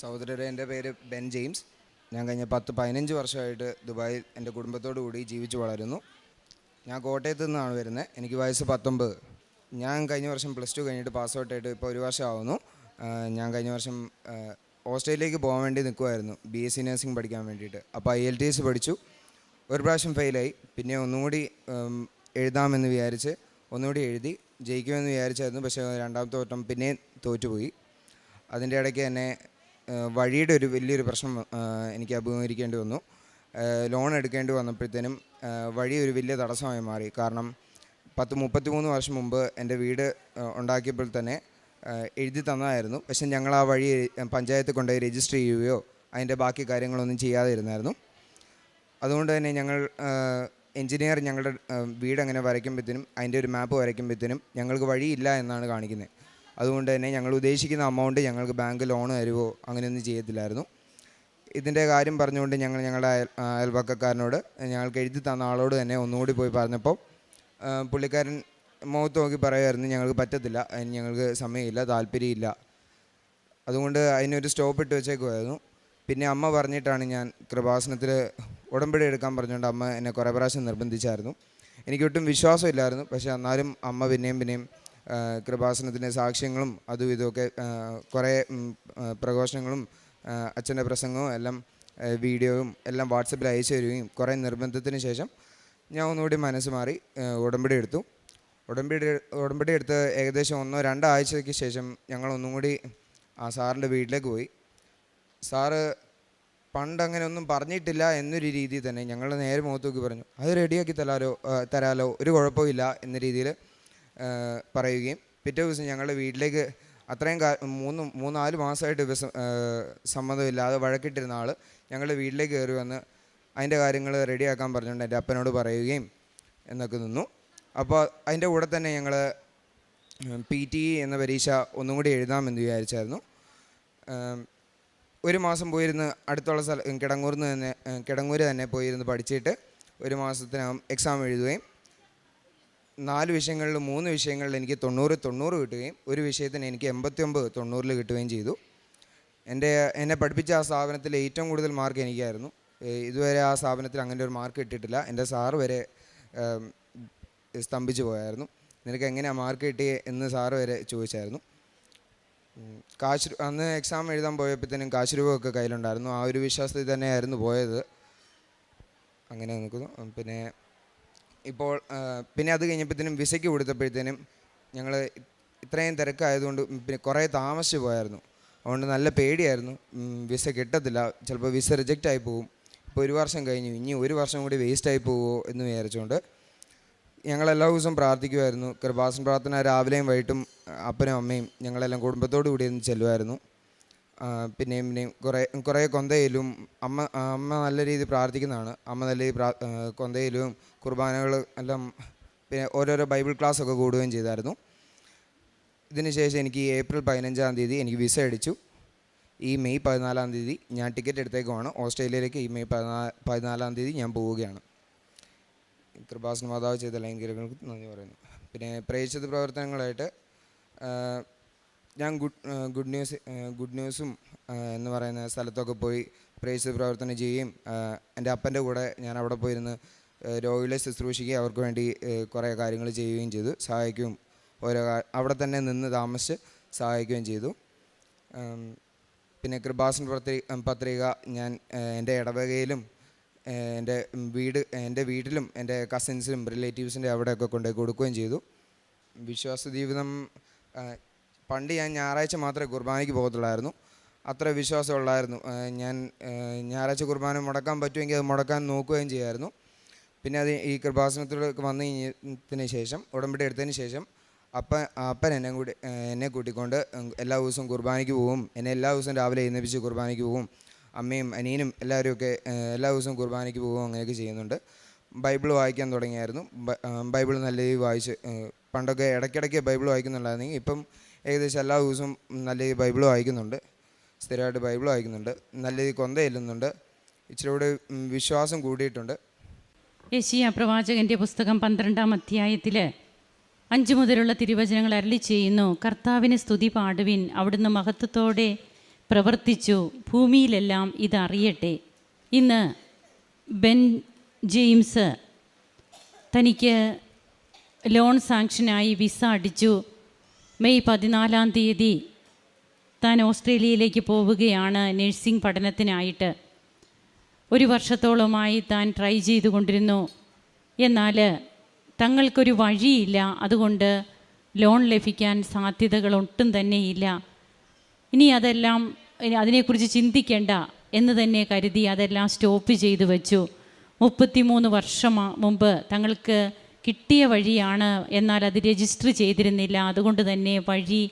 സഹോദരരെ എന്റെ പേര് ബെൻ ജെയിംസ്. ഞാൻ കഴിഞ്ഞ പത്ത് പതിനഞ്ച് വർഷമായിട്ട് ദുബായിൽ എന്റെ കുടുംബത്തോടു കൂടി ജീവിച്ചു വളരുന്നു. ഞാൻ കോട്ടയത്ത് നിന്നാണ് വരുന്നത്. എനിക്ക് വയസ്സ് പത്തൊമ്പത്. ഞാൻ കഴിഞ്ഞ വർഷം പ്ലസ് ടു കഴിഞ്ഞിട്ട് പാസ് ഔട്ട് ആയിട്ട് ഇപ്പോൾ ഒരു വർഷം ആവുന്നു ഞാൻ കഴിഞ്ഞ വർഷം ഓസ്ട്രേലിയയിലേക്ക് പോകാൻ വേണ്ടി നിൽക്കുമായിരുന്നു ബി എസ് സി നഴ്സിംഗ് പഠിക്കാൻ വേണ്ടിയിട്ട്. അപ്പോൾ ഐ എൽ ടി എസ് പഠിച്ചു. ഒരു പ്രാവശ്യം ഫെയിലായി. പിന്നെ ഒന്നുകൂടി എഴുതാമെന്ന് വിചാരിച്ച് ഒന്നുകൂടി എഴുതി ജയിക്കുമെന്ന് വിചാരിച്ചായിരുന്നു. പക്ഷേ രണ്ടാമത്തെ വട്ടം പിന്നെയും തോറ്റുപോയി. അതിന്റെ ഇടയ്ക്ക് തന്നെ വഴിയുടെ ഒരു വലിയൊരു പ്രശ്നം എനിക്ക് അഭിമുഖീകരിക്കേണ്ടി വന്നു. ലോൺ എടുക്കേണ്ടി വന്നപ്പോഴത്തേനും വഴി ഒരു വലിയ തടസ്സമായി മാറി. കാരണം പത്ത് മുപ്പത്തി മൂന്ന് വർഷം മുമ്പ് എന്റെ വീട് ഉണ്ടാക്കിയപ്പോൾ തന്നെ എഴുതി തന്നതായിരുന്നു. പക്ഷെ ഞങ്ങൾ ആ വഴി പഞ്ചായത്തിൽ കൊണ്ടുപോയി രജിസ്റ്റർ ചെയ്യുകയോ അതിന്റെ ബാക്കി കാര്യങ്ങളൊന്നും ചെയ്യാതെ ഇരുന്നായിരുന്നു. അതുകൊണ്ട് തന്നെ ഞങ്ങൾ എഞ്ചിനീയർ ഞങ്ങളുടെ വീട് അങ്ങനെ വരയ്ക്കുമ്പോഴത്തേനും അതിന്റെ ഒരു മാപ്പ് വരയ്ക്കുമ്പോഴത്തേനും ഞങ്ങൾക്ക് വഴിയില്ല എന്നാണ് കാണിക്കുന്നത്. അതുകൊണ്ട് തന്നെ ഞങ്ങൾ ഉദ്ദേശിക്കുന്ന അമൗണ്ട് ഞങ്ങൾക്ക് ബാങ്ക് ലോൺ തരുമോ അങ്ങനെയൊന്നും ചെയ്യത്തില്ലായിരുന്നു. ഇതിന്റെ കാര്യം പറഞ്ഞുകൊണ്ട് ഞങ്ങൾ ഞങ്ങളുടെ അയൽപക്കക്കാരനോട് ഞങ്ങൾക്ക് എഴുതി തന്ന ആളോട് തന്നെ ഒന്നുകൂടി പോയി പറഞ്ഞപ്പോൾ പുള്ളിക്കാരൻ മുഖത്ത് നോക്കി പറയുമായിരുന്നു ഞങ്ങൾക്ക് പറ്റത്തില്ല അതിന് ഞങ്ങൾക്ക് സമയമില്ല താല്പര്യമില്ല. അതുകൊണ്ട് അതിനൊരു സ്റ്റോപ്പ് ഇട്ട് വെച്ചേക്കുമായിരുന്നു. പിന്നെ അമ്മ പറഞ്ഞിട്ടാണ് ഞാൻ കൃപാസനത്തിൽ ഉടമ്പടി എടുക്കാൻ പറഞ്ഞുകൊണ്ട് അമ്മ എന്നെ കുറേ പ്രാവശ്യം നിർബന്ധിച്ചായിരുന്നു. എനിക്കൊട്ടും വിശ്വാസമില്ലായിരുന്നു പക്ഷേ എന്നാലും അമ്മ പിന്നെയും പിന്നെയും കൃപാസനത്തിന്റെ സാക്ഷ്യങ്ങളും അതും ഇതുമൊക്കെ കുറേ പ്രഘോഷണങ്ങളും അച്ഛന്റെ പ്രസംഗവും എല്ലാം വീഡിയോയും എല്ലാം വാട്സപ്പിൽ അയച്ചു തരികയും കുറേ നിർബന്ധത്തിന് ശേഷം ഞാൻ ഒന്നുകൂടി മനസ്സ് മാറി ഉടമ്പടി എടുത്തു. ഉടമ്പടി ഉടമ്പടി എടുത്ത് ഏകദേശം ഒന്നോ രണ്ടോ ആഴ്ചയ്ക്ക് ശേഷം ഞങ്ങൾ ഒന്നും കൂടി ആ സാറിന്റെ വീട്ടിലേക്ക് പോയി. സാറ് പണ്ട് അങ്ങനെ ഒന്നും പറഞ്ഞിട്ടില്ല എന്നൊരു രീതിയിൽ തന്നെ ഞങ്ങൾ നേരെ മുഖത്ത് പറഞ്ഞു അത് റെഡിയാക്കി തരാലോ തരാലോ ഒരു കുഴപ്പമില്ല എന്ന രീതിയിൽ പറയുകയും പിറ്റേ ദിവസം ഞങ്ങളുടെ വീട്ടിലേക്ക് അത്രയും കാ മൂന്ന് മൂന്നാൽ മാസമായിട്ട് വിസ സമ്മതമില്ലാതെ വഴക്കിട്ടിരുന്ന ആൾ ഞങ്ങളുടെ വീട്ടിലേക്ക് കയറി വന്ന് അതിന്റെ കാര്യങ്ങൾ റെഡിയാക്കാൻ പറഞ്ഞുകൊണ്ട് എന്റെ അപ്പനോട് പറയുകയും എന്നൊക്കെ നിന്നു. അപ്പോൾ അതിന്റെ കൂടെ തന്നെ ഞങ്ങൾ പി ടി എന്ന പരീക്ഷ ഒന്നും കൂടി എഴുതാമെന്ന് വിചാരിച്ചായിരുന്നു. ഒരു മാസം പോയിരുന്ന് അടുത്തുള്ള സ്ഥലം കിടങ്ങൂർന്ന് തന്നെ കിടങ്ങൂർ തന്നെ പോയിരുന്ന് പഠിച്ചിട്ട് ഒരു മാസത്തിനകം എക്സാം എഴുതുകയും നാല് വിഷയങ്ങളിൽ മൂന്ന് വിഷയങ്ങളിൽ എനിക്ക് തൊണ്ണൂറ് തൊണ്ണൂറ് കിട്ടുകയും ഒരു വിഷയത്തിന് എനിക്ക് എൺപത്തി ഒമ്പത് തൊണ്ണൂറിൽ കിട്ടുകയും ചെയ്തു. എന്റെ എന്നെ പഠിപ്പിച്ച ആ സ്ഥാപനത്തിൽ ഏറ്റവും കൂടുതൽ മാർക്ക് എനിക്കായിരുന്നു. ഇതുവരെ ആ സ്ഥാപനത്തിൽ അങ്ങനെ ഒരു മാർക്ക് കിട്ടിയിട്ടില്ല എന്റെ സാറ് വരെ സ്തംഭിച്ചു പോയായിരുന്നു. നിനക്ക് എങ്ങനെയാണ് മാർക്ക് കിട്ടിയേ എന്ന് സാറ് വരെ ചോദിച്ചായിരുന്നു. കാശ് അന്ന് എക്സാം എഴുതാൻ പോയപ്പോഴത്തേനും കാശ് രൂപമൊക്കെ കയ്യിലുണ്ടായിരുന്നു. ആ ഒരു വിശ്വാസത്തിൽ തന്നെയായിരുന്നു പോയത്. അങ്ങനെ നിൽക്കുന്നു. പിന്നെ ഇപ്പോൾ പിന്നെ അത് കഴിഞ്ഞപ്പോഴത്തേനും വിസയ്ക്ക് കൊടുത്തപ്പോഴത്തേനും ഞങ്ങൾ ഇത്രയും തിരക്കായതുകൊണ്ട് പിന്നെ കുറേ താമസിച്ച് പോയായിരുന്നു. അതുകൊണ്ട് നല്ല പേടിയായിരുന്നു. വിസ കിട്ടത്തില്ല. ചിലപ്പോൾ വിസ റിജക്റ്റ് ആയി പോകും ഇപ്പോൾ ഒരു വർഷം കഴിഞ്ഞു. ഇനി ഒരു വർഷം കൂടി വേസ്റ്റ് ആയി പോകുമോ എന്ന് വിചാരിച്ചുകൊണ്ട് ഞങ്ങൾ എല്ലാ ദിവസവും പ്രാർത്ഥിക്കുമായിരുന്നു കൃപാസൻ പ്രാർത്ഥന രാവിലെയും വൈകിട്ടും അപ്പനും അമ്മയും ഞങ്ങളെല്ലാം കുടുംബത്തോടു കൂടി ചെല്ലുമായിരുന്നു പിന്നെയും പിന്നെയും കുറേ കുറേ കൊന്തയിലും അമ്മ അമ്മ നല്ല രീതിയിൽ പ്രാർത്ഥിക്കുന്നതാണ്. അമ്മ നല്ല രീതിയിൽ പ്രാ കൊന്തയിലും കുർബാനകൾ എല്ലാം പിന്നെ ഓരോരോ ബൈബിൾ ക്ലാസ് ഒക്കെ കൂടുകയും ചെയ്തായിരുന്നു. ഇതിന് ശേഷം എനിക്ക് ഏപ്രിൽ പതിനഞ്ചാം തീയതി എനിക്ക് വിസ അടിച്ചു. ഈ മെയ് പതിനാലാം തീയതി ഞാൻ ടിക്കറ്റ് എടുത്തേക്കുമാണ് ഓസ്ട്രേലിയയിലേക്ക് ഈ മെയ് പതിനാ പതിനാലാം തീയതി ഞാൻ പോവുകയാണ്. കൃപാസന മാതാവ് ചെയ്ത ലൈംഗികങ്ങൾക്ക് നന്ദി പറയുന്നു. പിന്നെ പ്രേക്ഷിത പ്രവർത്തനങ്ങളായിട്ട് ഞാൻ ഗുഡ് ഗുഡ് ന്യൂസ് ഗുഡ് ന്യൂസും എന്ന് പറയുന്ന സ്ഥലത്തൊക്കെ പോയി പ്രേസ് പ്രവർത്തനം ചെയ്യുകയും എന്റെ അപ്പന്റെ കൂടെ ഞാൻ അവിടെ പോയിരുന്ന് രോഗികളെ ശുശ്രൂഷിക്കുകയും അവർക്ക് വേണ്ടി കുറേ കാര്യങ്ങൾ ചെയ്യുകയും ചെയ്തു. സഹായിക്കുകയും ഓരോ അവിടെ തന്നെ നിന്ന് താമസിച്ച് സഹായിക്കുകയും ചെയ്തു. പിന്നെ കൃപാസൻ പത്രി പത്രിക ഞാൻ എന്റെ ഇടവകയിലും എന്റെ വീട് എന്റെ വീട്ടിലും എന്റെ കസിൻസിലും റിലേറ്റീവ്സിന്റെ അവിടെയൊക്കെ കൊണ്ടുപോയി കൊടുക്കുകയും ചെയ്തു. വിശ്വാസ ജീവിതം പണ്ട് ഞാൻ ഞായറാഴ്ച മാത്രമേ കുർബാനയ്ക്ക് പോകത്തുള്ളായിരുന്നു. അത്ര വിശ്വാസമുള്ളായിരുന്നു. ഞാൻ ഞായറാഴ്ച കുർബാന മുടക്കാൻ പറ്റുമെങ്കിൽ അത് മുടക്കാൻ നോക്കുകയും ചെയ്യായിരുന്നു. പിന്നെ അത് ഈ കൃപാസനത്തിലേക്ക് വന്നു കഴിഞ്ഞതിന് ശേഷം ഉടമ്പടി എടുത്തതിന് ശേഷം അപ്പൻ അപ്പൻ എന്നെ കൂടി എന്നെ കൂട്ടിക്കൊണ്ട് എല്ലാ ദിവസവും കുർബാനയ്ക്ക് പോവും. എന്നെ എല്ലാ ദിവസവും രാവിലെ എഴുന്നേപ്പിച്ച് കുർബാനയ്ക്ക് പോവും. അമ്മയും അനിയനും എല്ലാവരും ഒക്കെ എല്ലാ ദിവസവും കുർബാനയ്ക്ക് പോകും അങ്ങനെയൊക്കെ ചെയ്യുന്നുണ്ട്. ബൈബിൾ വായിക്കാൻ തുടങ്ങിയായിരുന്നു. ബൈബിൾ നല്ല രീതിയിൽ വായിച്ച് പണ്ടൊക്കെ ഇടയ്ക്കിടയ്ക്ക് ബൈബിൾ വായിക്കുന്നുണ്ടായിരുന്നെങ്കിൽ ഇപ്പം ഏകദേശം എല്ലാ ദിവസവും നല്ല രീതിയിൽ ബൈബിൾ വായിക്കുന്നുണ്ട്. സ്ഥിരമായിട്ട് ബൈബിൾ വായിക്കുന്നുണ്ട്. നല്ല രീതിയിൽ കൊന്ത ചെല്ലുന്നുണ്ട്. ഇച്ചിരി കൂടെ വിശ്വാസം കൂടിയിട്ടുണ്ട്. യേശിയ പ്രവാചകന്റെ പുസ്തകം പന്ത്രണ്ടാം അധ്യായത്തിൽ അഞ്ചു മുതലുള്ള തിരുവചനങ്ങൾ അരളി ചെയ്യുന്നു. കർത്താവിന് സ്തുതി പാടുവിൻ. അവിടുന്ന് മഹത്വത്തോടെ പ്രവർത്തിച്ചു. ഭൂമിയിലെല്ലാം ഇതറിയട്ടെ ഇന്ന് ബെൻ ജെയിംസ് തനിക്ക് ലോൺ സാങ്ഷനായി വിസ അടിച്ചു. മെയ് പതിനാലാം തീയതി താൻ ഓസ്ട്രേലിയയിലേക്ക് പോവുകയാണ് നഴ്സിംഗ് പഠനത്തിനായിട്ട്. ഒരു വർഷത്തോളമായി താൻ ട്രൈ ചെയ്തുകൊണ്ടിരുന്നു. എന്നാൽ തങ്ങൾക്കൊരു വഴിയില്ല. അതുകൊണ്ട് ലോൺ ലഭിക്കാൻ സാധ്യതകൾ ഒട്ടും തന്നെയില്ല. ഇനി അതെല്ലാം അതിനെക്കുറിച്ച് ചിന്തിക്കേണ്ട എന്ന് തന്നെ കരുതി അതെല്ലാം സ്റ്റോപ്പ് ചെയ്തു വെച്ചു. മുപ്പത്തിമൂന്ന് വർഷം മുമ്പ് തങ്ങൾക്ക് കിട്ടിയ വഴിയാണ് എന്നാൽ അത് രജിസ്റ്റർ ചെയ്തിരുന്നില്ല. അതുകൊണ്ട് തന്നെ വഴി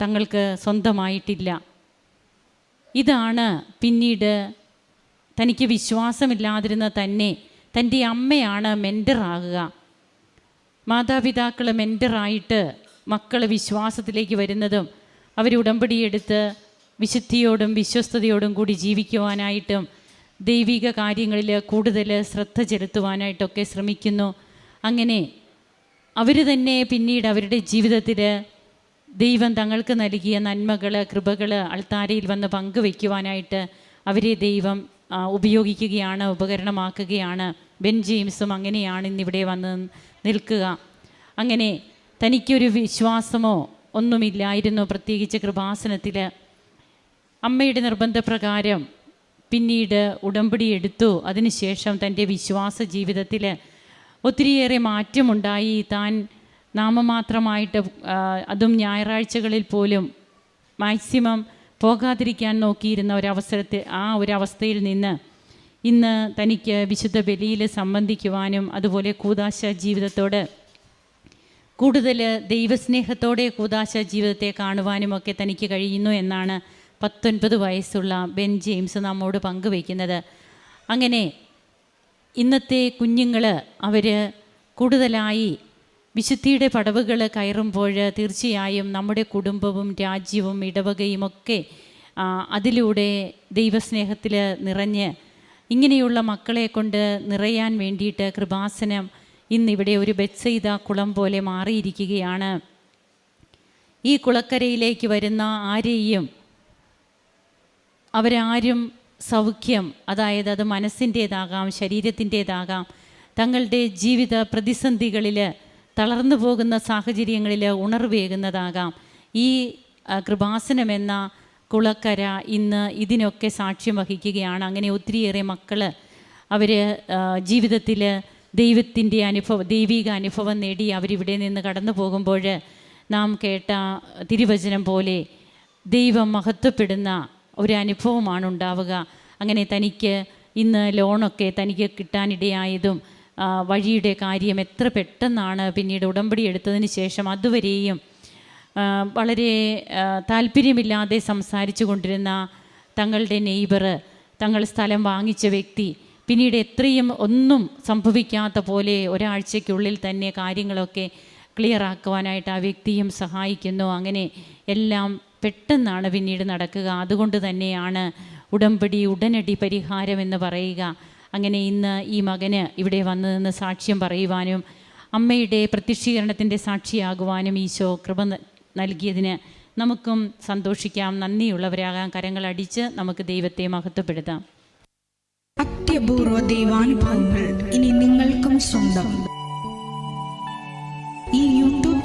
തങ്ങൾക്ക് സ്വന്തമായിട്ടില്ല. ഇതാണ് പിന്നീട് തനിക്ക് വിശ്വാസമില്ലാതിരുന്ന തന്നെ തന്റെ അമ്മയാണ് മെന്ററാകുക മാതാപിതാക്കൾ മെന്ററായിട്ട് മക്കൾ വിശ്വാസത്തിലേക്ക് വരുന്നതും അവർ ഉടമ്പടിയെടുത്ത് വിശുദ്ധിയോടും വിശ്വസ്തയോടും കൂടി ജീവിക്കുവാനായിട്ടും ദൈവിക കാര്യങ്ങളിൽ കൂടുതൽ ശ്രദ്ധ ചെലുത്തുവാനായിട്ടൊക്കെ ശ്രമിക്കുന്നു. അങ്ങനെ അവർ തന്നെ പിന്നീട് അവരുടെ ജീവിതത്തിൽ ദൈവം തങ്ങൾക്ക് നൽകിയ നന്മകൾ കൃപകൾ അൾത്താരയിൽ വന്ന് പങ്കുവയ്ക്കുവാനായിട്ട് അവരെ ദൈവം ഉപയോഗിക്കുകയാണ് ഉപകരണമാക്കുകയാണ്. ബെൻ ജെയിംസും അങ്ങനെയാണ് ഇന്നിവിടെ വന്ന് നിൽക്കുക. അങ്ങനെ തനിക്കൊരു വിശ്വാസമോ ഒന്നുമില്ലായിരുന്നു പ്രത്യേകിച്ച് കൃപാസനത്തിൽ. അമ്മയുടെ നിർബന്ധപ്രകാരം പിന്നീട് ഉടമ്പടി എടുത്തു. അതിനുശേഷം തന്റെ വിശ്വാസ ജീവിതത്തിൽ ഒത്തിരിയേറെ മാറ്റമുണ്ടായി. താൻ നാമമാത്രമായിട്ട് അതും ഞായറാഴ്ചകളിൽ പോലും മാക്സിമം പോകാതിരിക്കാൻ നോക്കിയിരുന്ന ഒരവസരത്തിൽ ആ ഒരവസ്ഥയിൽ നിന്ന് ഇന്ന് തനിക്ക് വിശുദ്ധ ബലിയിൽ സംബന്ധിക്കുവാനും അതുപോലെ കൂതാശ ജീവിതത്തോട് കൂടുതൽ ദൈവസ്നേഹത്തോടെ കൂതാശ ജീവിതത്തെ കാണുവാനുമൊക്കെ തനിക്ക് കഴിയുന്നു എന്നാണ് പത്തൊൻപത് വയസ്സുള്ള ബെൻ ജെയിംസ് നമ്മോട് പങ്കുവയ്ക്കുന്നത്. അങ്ങനെ ഇന്നത്തെ കുഞ്ഞുങ്ങൾ അവർ കൂടുതലായി വിശുദ്ധിയുടെ പടവുകൾ കയറുമ്പോൾ തീർച്ചയായും നമ്മുടെ കുടുംബവും രാജ്യവും ഇടവകയും ഒക്കെ അതിലൂടെ ദൈവസ്നേഹത്തിൽ നിറഞ്ഞ് ഇങ്ങനെയുള്ള മക്കളെ കൊണ്ട് നിറയാൻ വേണ്ടിയിട്ട് കൃപാസനം ഇന്നിവിടെ ഒരു ബെത്സെയ്ത കുളം പോലെ മാറിയിരിക്കുകയാണ്. ഈ കുളക്കരയിലേക്ക് വരുന്ന ആരെയും അവരാരും സൗഖ്യം അതായത് അത് മനസ്സിന്റേതാകാം ശരീരത്തിന്റേതാകാം തങ്ങളുടെ ജീവിത പ്രതിസന്ധികളിൽ തളർന്നു പോകുന്ന സാഹചര്യങ്ങളിൽ ഉണർവേകുന്നതാകാം. ഈ കൃപാസനമെന്ന കുളക്കര ഇന്ന് ഇതിനൊക്കെ സാക്ഷ്യം വഹിക്കുകയാണ്. അങ്ങനെ ഒത്തിരിയേറെ മക്കൾ അവർ ജീവിതത്തിൽ ദൈവത്തിന്റെ അനുഭവം ദൈവിക അനുഭവം നേടി അവരിവിടെ നിന്ന് കടന്നു പോകുമ്പോൾ നാം കേട്ട തിരുവചനം പോലെ ദൈവം മഹത്വപ്പെടുന്ന ഒരു അനുഭവമാണ് ഉണ്ടാവുക അങ്ങനെ തനിക്ക് ഇന്ന് ലോണൊക്കെ തനിക്ക് കിട്ടാനിടയായതും വഴിയുടെ കാര്യം എത്ര പെട്ടെന്നാണ് പിന്നീട് ഉടമ്പടി എടുത്തതിന് ശേഷം അതുവരെയും വളരെ താല്പര്യമില്ലാതെ സംസാരിച്ചു കൊണ്ടിരുന്ന തങ്ങളുടെ നെയ്ബർ തങ്ങൾ സ്ഥലം വാങ്ങിച്ച വ്യക്തി പിന്നീട് എത്രയും ഒന്നും സംഭവിക്കാത്ത പോലെ ഒരാഴ്ചയ്ക്കുള്ളിൽ തന്നെ കാര്യങ്ങളൊക്കെ ക്ലിയർ ആക്കുവാനായിട്ട് ആ വ്യക്തിയും സഹായിക്കുന്നു. അങ്ങനെ എല്ലാം പെട്ടെന്നാണ് പിന്നീട് നടക്കുക. അതുകൊണ്ട് തന്നെയാണ് ഉടമ്പടി ഉടനടി പരിഹാരം എന്ന് പറയുക. അങ്ങനെ ഇന്ന് ഈ മകന് ഇവിടെ വന്നു നിന്ന് സാക്ഷ്യം പറയുവാനും അമ്മയുടെ പ്രത്യക്ഷീകരണത്തിന്റെ സാക്ഷിയാകുവാനും ഈശോ കൃപ നൽകിയതിന് നമുക്കും സന്തോഷിക്കാം. കരങ്ങൾ അടിച്ച് നമുക്ക് ദൈവത്തെ മഹത്വപ്പെടുത്താം. അത്യപൂർവ ദൈവാനുഭവങ്ങൾ ഇനി നിങ്ങൾക്കും സ്വന്തം. ഈ